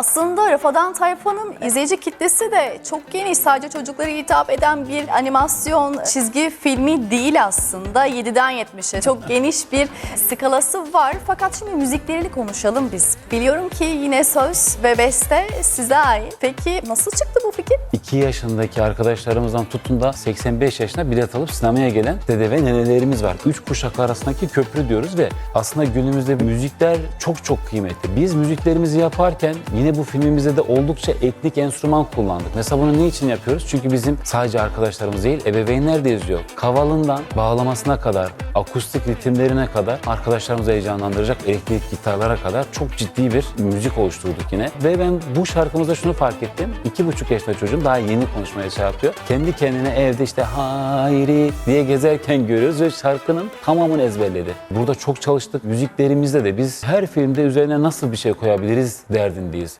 Aslında Rafadan Tayfa'nın izleyici kitlesi de çok geniş. Sadece çocuklara hitap eden bir animasyon çizgi filmi değil aslında. 7'den 70'e çok geniş bir skalası var. Fakat şimdi müziklerini konuşalım biz. Biliyorum ki yine söz ve beste size ait. Peki nasıl çıktı bu fikir? 2 yaşındaki arkadaşlarımızdan tutun da 85 yaşına bilet alıp sinemaya gelen dede ve nenelerimiz var. Üç kuşak arasındaki köprü diyoruz ve aslında günümüzde müzikler çok çok kıymetli. Biz müziklerimizi yaparken yine bu filmimizde de oldukça etnik enstrüman kullandık. Mesela bunu niçin yapıyoruz? Çünkü bizim sadece arkadaşlarımız değil, ebeveynler de izliyor. Kavalından bağlamasına kadar, akustik ritimlerine kadar arkadaşlarımızı heyecanlandıracak elektrik gitarlara kadar çok ciddi bir müzik oluşturduk yine. Ve ben bu şarkımızda şunu fark ettim. İki buçuk yaşında çocuğum daha yeni konuşmaya şey yapıyor. Kendi kendine evde işte hayri diye gezerken görüyoruz ve şarkının tamamını ezberledi. Burada çok çalıştık. Müziklerimizde de biz her filmde üzerine nasıl bir şey koyabiliriz derdindeyiz.